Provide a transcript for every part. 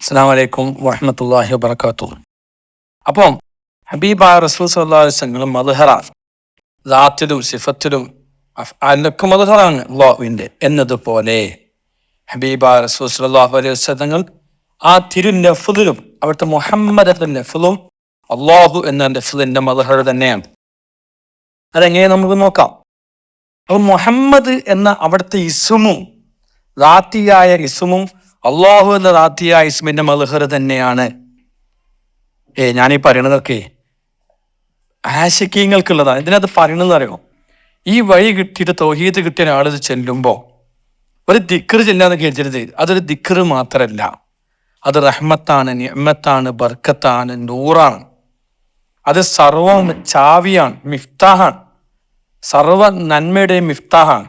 അസ്സാം വലൈക്കും വാഹമത്തല്ലാഹി വബർക്കാത്തു അപ്പം ഹബീബ റസൂൽ സല്ലാസ്ങ്ങളും മധുഹറ ദാത്തിലും സിഫത്തിലും അതിലൊക്കെ മധുഹറാണ് ലോവിന്റെ എന്നതുപോലെ. ഹബീബ റസൂൽ സല്ലാഹു അലൈഹി വസ്ലങ്ങൾ ആ തിരു നഫുദിലും അവിടുത്തെ മുഹമ്മദ് നഫുലും അള്ളാഹു എന്ന നഫുദിന്റെ മധുഹർ തന്നെയാണ്. അതെങ്ങനെ നമുക്ക് നോക്കാം? അപ്പോൾ മുഹമ്മദ് എന്ന അവിടുത്തെ ഇസുമും റാത്തിയായ ഇസുമും അള്ളാഹു എന്ന റാത്തിയായ ഇസ്മിന്റെ മൽഹർ തന്നെയാണ്. ഏ ഞാനീ പറയണതൊക്കെ ആശക്കീങ്ങൾക്കുള്ളതാണ് ഇതിനകത്ത് പറയണമെന്ന് അറിയോ ഈ വഴി കിട്ടിയിട്ട് തൗഹീദ് കിട്ടിയ ഒരാൾ ഇത് ചെല്ലുമ്പോൾ ഒരു ദിക്കർ ചെല്ലാന്ന് കേൾക്കരുത് അതൊരു ദിക്കർ മാത്രമല്ല അത് റഹ്മത്താണ് നിഅമത്താണ് ബർക്കത്താണ് നൂറാണ്. അത് സർവം ചാവിയാണ് മിഫ്താഹാണ്. സർവ നന്മയുടെ മിഫ്താഹാണ്.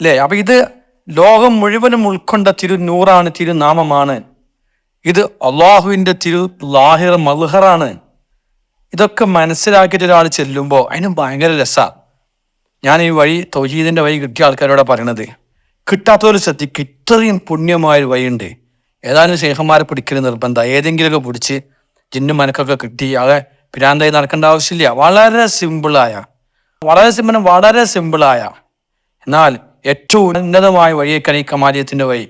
അല്ലേ അപ്പൊ ഇത് ലോകം മുഴുവനും ഉൾക്കൊണ്ട തിരുനൂറാണ് തിരുനാമമാണ്. ഇത് അള്ളാഹുവിന്റെ തിരു ലാഹിർ മൽഹറാണ് ഇതൊക്കെ മനസ്സിലാക്കിയിട്ട് ഒരാൾ ചെല്ലുമ്പോൾ അതിന് ഭയങ്കര രസമാണ് ഞാൻ ഈ വഴി തൗഹീദിന്റെ വഴി കിട്ടിയ ആൾക്കാരോട് പറയണത്. കിട്ടാത്തവർ ശ്രദ്ധിക്ക് ഇത്രയും പുണ്യമായൊരു വഴിയുണ്ട്. ഏതാനും ശേഖന്മാരെ പിടിക്കുന്ന നിർബന്ധം. ഏതെങ്കിലുമൊക്കെ പിടിച്ച് ജിന്നും മനക്കൊക്കെ കിട്ടി അതെ പിരാന്തായി നടക്കേണ്ട ആവശ്യമില്ല. വളരെ സിമ്പിളായ വളരെ സിമ്പിൾ വളരെ സിമ്പിളായ എന്നാൽ ഏറ്റവും ഉന്നതമായ വഴിയേക്കാണ് ഈ കമാലിയത്തിന്റെ വഴി.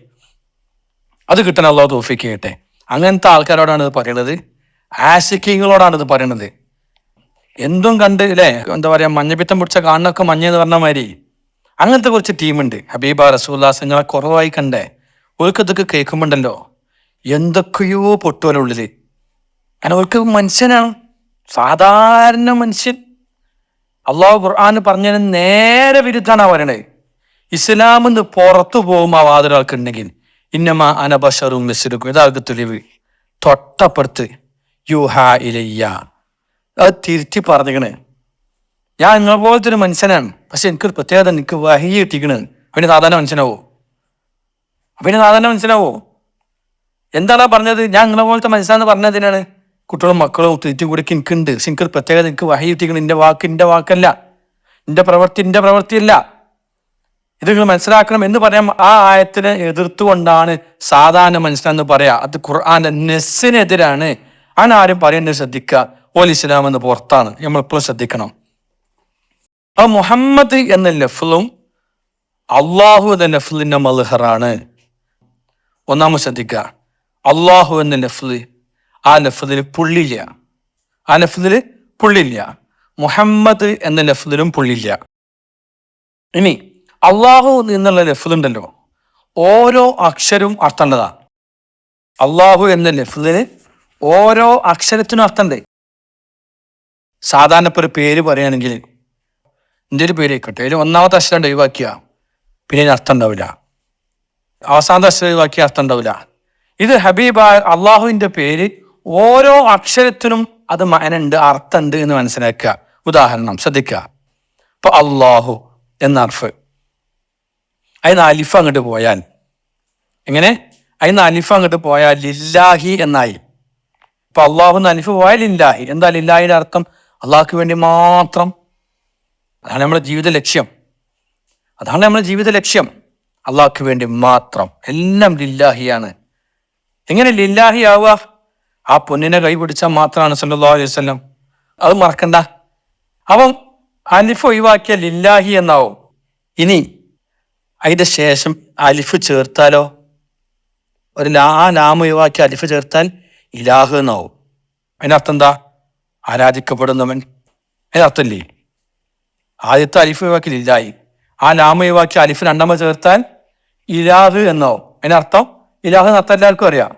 അത് കിട്ടണം അള്ളാഹു തോഫിക്ക് ചെയ്യട്ടെ. അങ്ങനത്തെ ആൾക്കാരോടാണ് ഇത് പറയുന്നത് ആശിക്കിങ്ങളോടാണ് ഇത് പറയുന്നത് എന്തും കണ്ട് അല്ലേ എന്താ പറയാ മഞ്ഞപ്പിത്തം പിടിച്ച കാണുന്നൊക്കെ മഞ്ഞ എന്ന് പറഞ്ഞ മാതിരി. അങ്ങനത്തെ കുറച്ച് ടീമുണ്ട്. ഹബീബ റസൂല്ലാസ് നിങ്ങളെ കുറവായി കണ്ടേ. ഓർക്ക് ഇതൊക്കെ കേൾക്കുമ്പോണ്ടല്ലോ. എന്തൊക്കെയോ പൊട്ടുവല ഉള്ളിൽ. കാരണം ഓർക്ക് മനുഷ്യനാണ്. സാധാരണ മനുഷ്യൻ. അള്ളാഹു ഖുർആാന് പറഞ്ഞതിന് നേരെ വിരുദ്ധാണ് പറയണത് നിന്ന് പുറത്തു പോകുമ്പോൾ ഉണ്ടെങ്കിൽ ഇന്നമ അനബഷറും മിസ്രുക്കും ഇതാൾക്ക് തെളിവ്. തൊട്ടപ്പുറത്ത് യു ഹാ ഇലയ്യ. അത് തിരുത്തി പറഞ്ഞിക്കണ് ഞാൻ നിങ്ങളെ പോലത്തെ ഒരു മനുഷ്യനാണ്. പക്ഷെ എനിക്കൊരു പ്രത്യേകത എനിക്ക് വഹി കിട്ടിക്കണ് അവന് സാധാരണ മനുഷ്യനാവോ? അവന് സാധാരണ മനുഷ്യനാവോ? എന്താണ് പറഞ്ഞത്? ഞാൻ നിങ്ങളെ പോലത്തെ മനുഷ്യനാന്ന് പറഞ്ഞതിനാണ് കുട്ടികളും മക്കളും തെറ്റും കൂടി എനിക്കുണ്ട്. പക്ഷെ എനിക്കൊരു പ്രത്യേകത എനിക്ക് വഹി കിട്ടിക്കണം എന്റെ വാക്ക് എന്റെ വാക്കല്ല. എന്റെ പ്രവൃത്തി എന്റെ പ്രവൃത്തിയല്ല. ഇത് നിങ്ങൾ മനസ്സിലാക്കണം എന്ന് പറയാം. ആ ആയത്തിനെ എതിർത്തുകൊണ്ടാണ് സാധാരണ മനസ്സിലാന്ന് പറയാ. അത് ഖുർആാന്റെ നെസ്സിനെതിരാണ്. അങ്ങനെ ആരും പറയുന്നത് ശ്രദ്ധിക്കുക. ഓൽ ഇസ്ലാം എന്ന് പുറത്താണ്. നമ്മൾ എപ്പോഴും ശ്രദ്ധിക്കണം. ആ മുഹമ്മദ് എന്ന ലഫ്ലും അള്ളാഹു എന്ന ലഫ്ലിന്റെ മൽഹറാണ്. ഒന്നാമത് ശ്രദ്ധിക്കുക. അള്ളാഹു എന്ന ലഫ്ല് ആ ലഫ്ലിൽ പുള്ളില്ല ആ ലഫ്ലിൽ പുള്ളില്ല മുഹമ്മദ് എന്ന ലഫ്ലിലും പുള്ളില്ല ഇനി അള്ളാഹു എന്നുള്ള ലഫ്ലുണ്ടല്ലോ ഓരോ അക്ഷരവും അർത്ഥമുള്ളതാണ് അള്ളാഹു എന്ന ലഫ്ലിന് ഓരോ അക്ഷരത്തിനും അർത്ഥമുണ്ട്. സാധാരണ ഇപ്പോൾ ഒരു പേര് പറയുകയാണെങ്കിൽ എന്റെ ഒരു പേര് ആയിക്കോട്ടെ. അതിൽ ഒന്നാമത്തെ അക്ഷരം ഒഴിവാക്കിയ. പിന്നെ അതിന് അർത്ഥം ഉണ്ടാവില്ല. അവസാനത്തെ അക്ഷരം ഒഴിവാക്കിയ അർത്ഥം ഉണ്ടാവില്ല. ഇത് ഹബീബ അള്ളാഹുവിന്റെ പേര് ഓരോ അക്ഷരത്തിനും അത് മനുണ്ട് അർത്ഥമുണ്ട് എന്ന് മനസ്സിലാക്കുക. ഉദാഹരണം ശ്രദ്ധിക്കുക. ഇപ്പൊ അള്ളാഹു എന്ന അർഫ്. അതിന് അലിഫ് അങ്ങോട്ട് പോയാൽ. എങ്ങനെ? അതിന് അലിഫ് അങ്ങോട്ട് പോയാൽ ലില്ലാഹി എന്നായി. ഇപ്പൊ അള്ളാഹു അലിഫ് പോയാൽ ലില്ലാഹി. എന്താ ലില്ലാഹിയുടെ അർത്ഥം? അള്ളാഹ്ക്ക് വേണ്ടി മാത്രം. അതാണ് നമ്മുടെ ജീവിത ലക്ഷ്യം. അതാണ് നമ്മുടെ ജീവിത ലക്ഷ്യം. അള്ളാഹ്ക്ക് വേണ്ടി മാത്രം. എല്ലാം ലില്ലാഹിയാണ്. എങ്ങനെ ലില്ലാഹി ആവുക? ആ പൊന്നിനെ കൈ പിടിച്ചാൽ മാത്രമാണ് സല്ലാ അലൈഹി വസല്ലം. അത് മറക്കണ്ട. അപ്പം അലിഫ് ഒഴിവാക്കിയ ലില്ലാഹി എന്നാവും. ഇനി അതിന്റെ ശേഷം അലിഫ് ചേർത്താലോ? ഒരു ലാ ആ ലാമ അലിഫ് ചേർത്താൽ ഇലാഹ് എന്നാവും. അതിനർത്ഥം എന്താ? ആരാധിക്കപ്പെടുന്നവൻ. അതിനർത്ഥമില്ലേ? ആദ്യത്തെ അലിഫ് ഒഴിവാക്കി ഇല്ലായി ആ ലാമ ഒഴിവാക്കി അലിഫ് രണ്ടാമത് ചേർത്താൽ ഇലാഹ് എന്നാവും. അതിനർത്ഥം ഇലാഹ് എന്ന് അർത്ഥം എല്ലാവർക്കും അറിയാം.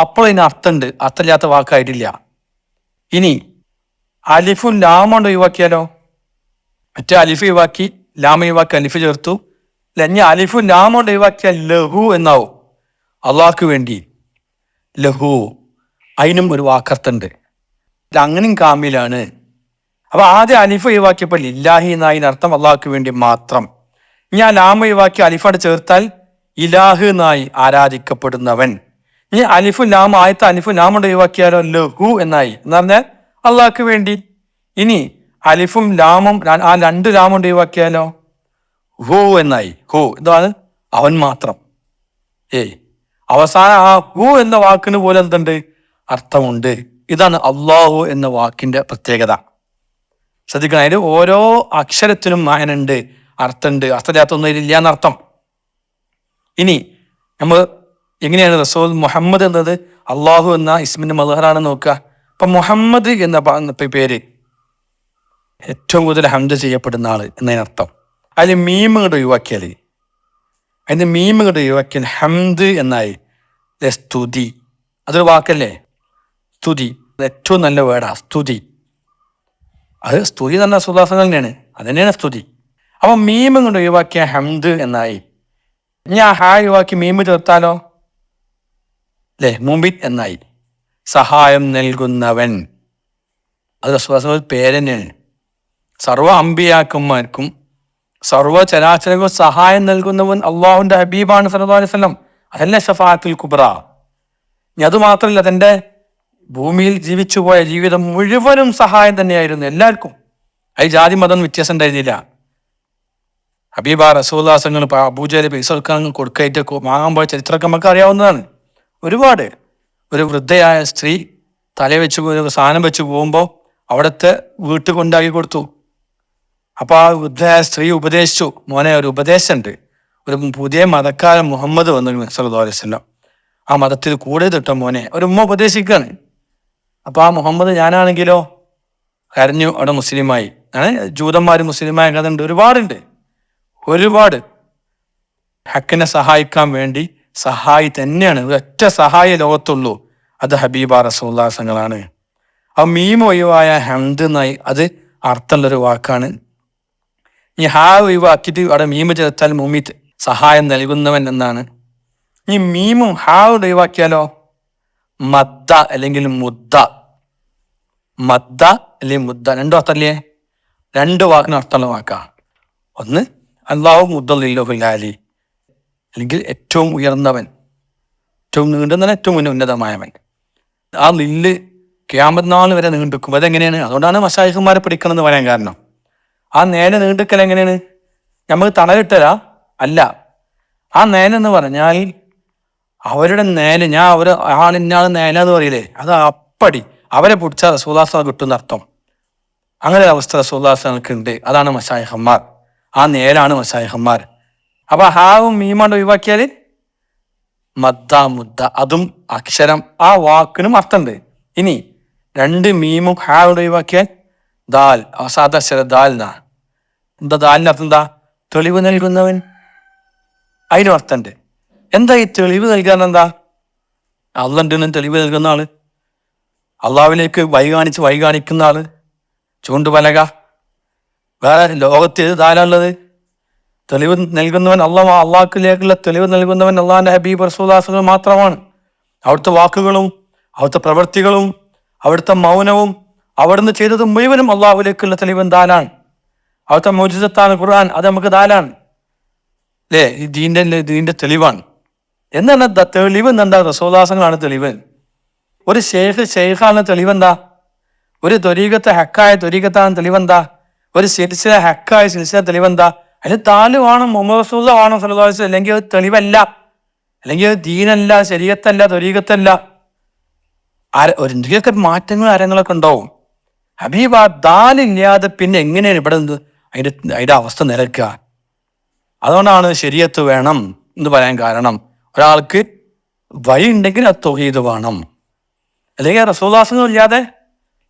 അപ്പോൾ ഇതിന് അർത്ഥമുണ്ട്. അർത്ഥമില്ലാത്ത വാക്കായിട്ടില്ല. ഇനി അലിഫും ലാമുണ്ട് ഒഴിവാക്കിയാലോ? മറ്റേ അലിഫ് ഒഴിവാക്കി ലാമ ഒഴിവാക്കി അലിഫ് ചേർത്തു. ലഞ്ഞ അലിഫു ലാമുണ്ട് ഒഴിവാക്കിയാൽ ലഹു എന്നാവും. അള്ളാഹ്ക്ക് വേണ്ടി. ലഹു. അതിനും ഒരു വാക്കർത്തുണ്ട് അങ്ങനെയും കാമിലാണ്. അപ്പൊ ആദ്യം അലിഫ് ഒഴിവാക്കിയപ്പോൾ ഇല്ലാഹി എന്നായി അർത്ഥം അള്ളാഹ്ക്ക് വേണ്ടി മാത്രം. ഞാൻ നാമ ഒഴിവാക്കി അലിഫാട് ചേർത്താൽ ഇലാഹ് എന്നായി ആരാധിക്കപ്പെടുന്നവൻ. ഇനി അലിഫു നാമ ആയത്തെ അലിഫു ലാമുണ്ട് ഒഴിവാക്കിയാലോ ലഹു എന്നായി. എന്ന് പറഞ്ഞാൽ അള്ളാഹ്ക്ക് വേണ്ടി. ഇനി അലിഫും ലാമും ആ രണ്ട് ലാമുണ്ട് ഒഴിവാക്കിയാലോ ഹു എന്നായി. ഹൂ. എന്താണ്? അവൻ മാത്രം. ഏയ്. അവസാനം ആ ഹൂ എന്ന വാക്കിന് പോലെ എന്തുണ്ട്? അർത്ഥമുണ്ട്. ഇതാണ് അള്ളാഹു എന്ന വാക്കിന്റെ പ്രത്യേകത. ശ്രദ്ധിക്കണം. അതിൽ ഓരോ അക്ഷരത്തിനും മായനുണ്ട്. അർത്ഥമുണ്ട്. അർത്ഥമില്ലാത്തൊന്നും ഇല്ല എന്നർത്ഥം. ഇനി നമ്മൾ എങ്ങനെയാണ് റസൂൽ മുഹമ്മദ് എന്നത്? അള്ളാഹു എന്ന ഇസ്മിന്റെ മലഹറാണ് നോക്കുക. അപ്പൊ മുഹമ്മദ് എന്ന പേര് ഏറ്റവും കൂടുതൽ ഹംദ് ചെയ്യപ്പെടുന്ന ആൾ എന്നതിനർത്ഥം. അതിൽ മീം ഇങ്ങോട്ട് ഒഴിവാക്കിയാൽ അതിന്റെ മീം ഇങ്ങോട്ട് ഒഴിവാക്കിയാൽ ഹംദ് എന്നായി. സ്തുതി. അതൊരു വാക്കല്ലേ? സ്തുതി. ഏറ്റവും നല്ല വേർഡാ സ്തുതി. അത് സ്തുതി തന്നെ സുദാസങ്ങൾ തന്നെയാണ്. അത് തന്നെയാണ് സ്തുതി. അപ്പൊ മീം കൊണ്ട് ഒഴിവാക്കിയ ഹംദ് എന്നായി. ഞാൻ ഹാ ഒഴിവാക്കി മീം ചേർത്താലോ? അല്ലേ മുമ്പിൻ എന്നായി. സഹായം നൽകുന്നവൻ. അത് സുദാസങ്ങൾ പേരെന്നെയാണ് സർവ അമ്പിയാക്കന്മാർക്കും സർവ സഹായം നൽകുന്നവൻ അള്ളാഹുന്റെ ഹബീബാണ് സല്ലല്ലാഹു അലൈഹി അതല്ല ഷഫാത്തിൽ കുബ്ര. ഇനി അത് മാത്രമല്ല തന്റെ ഭൂമിയിൽ ജീവിച്ചു പോയ ജീവിതം മുഴുവനും സഹായം തന്നെയായിരുന്നു എല്ലാവർക്കും. അത് ജാതി മതം വ്യത്യാസം ഉണ്ടായിരുന്നില്ല. ഹബീബ റസൂല്ലാസങ്ങൾ അബൂജയിലെ പൈസ കൊടുക്കാൻ കൊടുക്കായിട്ട് വാങ്ങാൻ പോയ ചരിത്രമൊക്കെ നമുക്ക് അറിയാവുന്നതാണ്. ഒരുപാട്. ഒരു വൃദ്ധയായ സ്ത്രീ തല വെച്ച് സാധനം വെച്ച് പോകുമ്പോൾ അവിടുത്തെ വീട്ടിൽ കൊണ്ടാക്കി കൊടുത്തു. അപ്പൊ ആ വൃദ്ധയായ സ്ത്രീ ഉപദേശിച്ചു. മോനെ ഒരു ഉപദേശമുണ്ട്. ഒരു പുതിയ മതക്കാരൻ മുഹമ്മദ് വന്നു വസല്ലം. ആ മതത്തിൽ കൂടെ തിട്ട മോനെ. ഒരു ഉമ്മ ഉപദേശിക്കുകയാണ്. അപ്പൊ ആ മുഹമ്മദ് ഞാനാണെങ്കിലോ? കരഞ്ഞു. അവിടെ മുസ്ലിമായി. ജൂതന്മാർ മുസ്ലിമായ കഥ ഉണ്ട് ഒരുപാടുണ്ട്. ഒരുപാട്. ഹക്കിനെ സഹായിക്കാൻ വേണ്ടി സഹായി തന്നെയാണ്. ഒറ്റ സഹായി ലോകത്തുള്ളൂ. അത് ഹബീബ റസൂല്ലാസങ്ങളാണ് ആ മീം ഒഴിവായ ഹംദ് അത് അർത്ഥമുള്ളൊരു വാക്കാണ്. ഈ ഇവ ഒഴിവാക്കിയിട്ട് അവിടെ മീമ് ചേർത്താൽ മുമി സഹായം നൽകുന്നവൻ എന്നാണ്. ഈ മീമും ഹാവ് ഒഴിവാക്കിയാലോ? മദ്ദ അല്ലെങ്കിൽ മുദ്ദ. മദ്ദ അല്ലെങ്കിൽ മുദ്ദ. രണ്ടു അർത്ഥല്ലേ രണ്ട് വാക്കിന് അർത്ഥമുള്ള വാക്കാ. ഒന്ന് അള്ളാഹു മുദ്ദലില്ലാലി അല്ലെങ്കിൽ ഏറ്റവും ഉയർന്നവൻ. ഏറ്റവും നീണ്ടുന്ന ഏറ്റവും ഉന്ന- ഉന്നതമായവൻ. ആ നില്ല് ക്യാമത് നാൾ വരെ നീണ്ടുക്കും അതെങ്ങനെയാണ്? അതുകൊണ്ടാണ് മഷായിഖന്മാരെ പിടിക്കണമെന്ന് പറയാൻ കാരണം. ആ നേരെ നീണ്ടുക്കൽ എങ്ങനെയാണ്? നമുക്ക് തണലിട്ടരാ അല്ല. ആ നേനെന്ന് പറഞ്ഞാൽ അവരുടെ നേന ഞാൻ അവർ ആളിന്നാൾ നേന എന്ന് പറയില്ലേ? അത് അപ്പടി. അവരെ പിടിച്ച റസൂലാസ കിട്ടുന്ന അർത്ഥം. അങ്ങനെ ഒരു അവസ്ഥ റസൂലാസങ്ങൾക്ക് ഉണ്ട്. അതാണ് മസായഹന്മാർ ആ നേരാണ് മസായഹന്മാർ അപ്പൊ ഹാവും മീമാണ്ട് ഒഴിവാക്കിയാൽ മദ്ദ മുദ്ദ അതും അക്ഷരം ആ വാക്കിനും അർത്ഥമുണ്ട് ഇനി രണ്ട് മീമും ഹാവിടെ ഒഴിവാക്കിയാൽ ദാൽ അസാദ അക്ഷര ദാൽ എന്നാ എന്താ ദാലിന് അർത്ഥം എന്താ? തെളിവ് നൽകുന്നവൻ? അതിനും അർത്ഥമുണ്ട് എന്താ ഈ തെളിവ് നൽകാൻ എന്താ? അള്ളണ്ടെന്ന് തെളിവ് നൽകുന്ന ആൾ. അള്ളാവിലേക്ക് വൈകാണിച്ച് കാണിച്ച് വഴി കാണിക്കുന്ന ആൾ. ചൂണ്ടുപലക വേറെ ലോകത്ത് ഏത് ദാലുള്ളത് തെളിവ് നൽകുന്നവൻ അള്ളാഹ് അള്ളാഹുലേക്കുള്ള തെളിവ് നൽകുന്നവൻ അള്ളാഹിന്റെ ഹബീബ് റസൂദാസുകൾ മാത്രമാണ്. അവിടുത്തെ വാക്കുകളും അവിടുത്തെ പ്രവൃത്തികളും അവിടുത്തെ മൗനവും അവിടുന്ന് ചെയ്തത് മുഴുവനും അള്ളാഹുലേക്കുള്ള തെളിവൻ ദാലാണ് അവിടുത്തെ മോചിതത്താണ് ഖുർആൻ അത് നമുക്ക് ദാലാണ് അല്ലേ ഈ ദീന്റെ ദീന്റെ തെളിവാണ്. എന്താണ് തെളിവ് എന്താ റസോദാസങ്ങളാണ് തെളിവ്. ഒരു ഷെയ്ഖ് ഷെയ്ഖാണ് തെളിവെന്താ? ഒരു ത്വരീകത്തെ ഹക്കായ ത്വരീകത്താണ് തെളിവെന്താ? ഒരു സിൽസില ഹക്കായ സിൽസില തെളിവെന്താ? അതിന് താലുവാണ് വേണം മുഹമ്മദ് റസൂല ആണ് സലഹ് അല്ലെങ്കിൽ അത് തെളിവല്ല. അല്ലെങ്കിൽ അത് ദീനല്ല ശരീരത്തല്ല ത്വരീകത്തല്ല അര ഒരു എന്തൊക്കെ മാറ്റങ്ങൾ അരങ്ങളൊക്കെ ഉണ്ടാവും. ഹബീബ് ആ ദാലില്ലാതെ പിന്നെ എങ്ങനെയാണ് ഇവിടെ അതിന്റെ അതിന്റെ അവസ്ഥ നിലക്കുക? അതുകൊണ്ടാണ് ശരിയത്ത് വേണം എന്ന് പറയാൻ കാരണം. ഒരാൾക്ക് വഴി ഉണ്ടെങ്കിൽ അത് തൊഹീദ് വേണം. അല്ലെങ്കിൽ റസൂല്ലാസങ്ങൾ ഇല്ലാതെ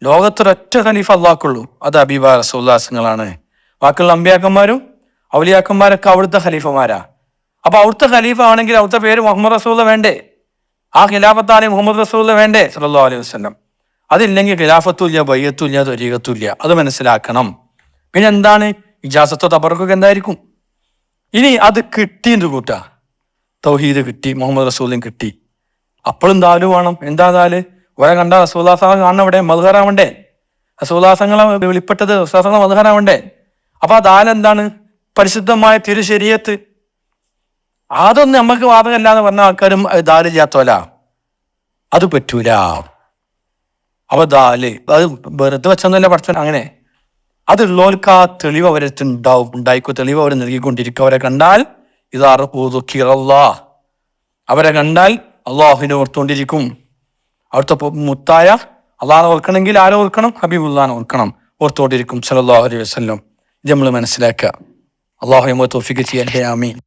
ലോകത്തൊരൊറ്റ ഖലീഫ് അള്ളാക്കുള്ളൂ അത് അബീബ റസൂല്ലാസങ്ങളാണ് ബാക്കിയുള്ള അമ്പിയാക്കന്മാരും ഔലിയാക്കന്മാരൊക്കെ അവിടുത്തെ ഖലീഫമാരാ. അപ്പൊ അവിടുത്തെ ഖലീഫ ആണെങ്കിൽ അവിടുത്തെ പേര് മുഹമ്മദ് റസൂല വേണ്ടേ? ആ ഖിലാഫത്താണ് മുഹമ്മദ് റസൂല വേണ്ടേ? സല്ലാ അലൈഹി വസല്ലം. അതില്ലെങ്കിൽ ഖിലാഫത്തുമില്ല ബയ്യത്തുമില്ല തൊരീകത്തുമില്ല അത് മനസ്സിലാക്കണം. പിന്നെ എന്താണ്? ഇജാസത്തോ തബറക്കൊക്കെ എന്തായിരിക്കും? ഇനി അത് കിട്ടി എന്ത് കൂട്ട. തൗഹീദ് കിട്ടി മുഹമ്മദ് റസൂലും കിട്ടി. അപ്പോഴും ദാലു വേണം. എന്താ ദാൽ? ഒരെ കണ്ട റസൂലാസങ്ങൾ കാണണം ഇവിടെ മധുഹറാവണ്ടേ റസൂലാസങ്ങളെ വെളിപ്പെട്ടത് റസൂലാസങ്ങളെ മധുഹറാവണ്ടേ അപ്പൊ ആ ദാൽ എന്താണ്? പരിശുദ്ധമായ തിരുശരീരത്ത് അതൊന്നും നമുക്ക് വാദമല്ല എന്ന് പറഞ്ഞ ആൾക്കാരും അത് ദാൽ ചെയ്യാത്തോല. അത് പറ്റൂല. അപ്പൊ ദാൽ അത് വെറുതെ വെച്ചൊന്നുമല്ല പഠിച്ചു അങ്ങനെ. അതുള്ളവർക്ക് ആ തെളിവ് അവരടുത്ത് ഉണ്ടാവും ഉണ്ടായിക്കോ. തെളിവ് അവർ നൽകിക്കൊണ്ടിരിക്കും. അവരെ കണ്ടാൽ ഇത് അറുപൂതുക്കിറല്ല അവരെ കണ്ടാൽ അള്ളാഹുവിനെ ഓർത്തുകൊണ്ടിരിക്കും. അവിടുത്തെ മുത്തായ അള്ളാഹെ ഓർക്കണമെങ്കിൽ ആരെ ഓർക്കണം? ഹബീബുല്ലാനെ ഓർക്കണം. ഓർത്തുകൊണ്ടിരിക്കും. സല്ലല്ലാഹു അലൈഹി വസല്ലം. ഇത് നമ്മൾ മനസ്സിലാക്കുക. അള്ളാഹു തോഫിക്ക് ചെയ്യട്ടെ. ആമീൻ.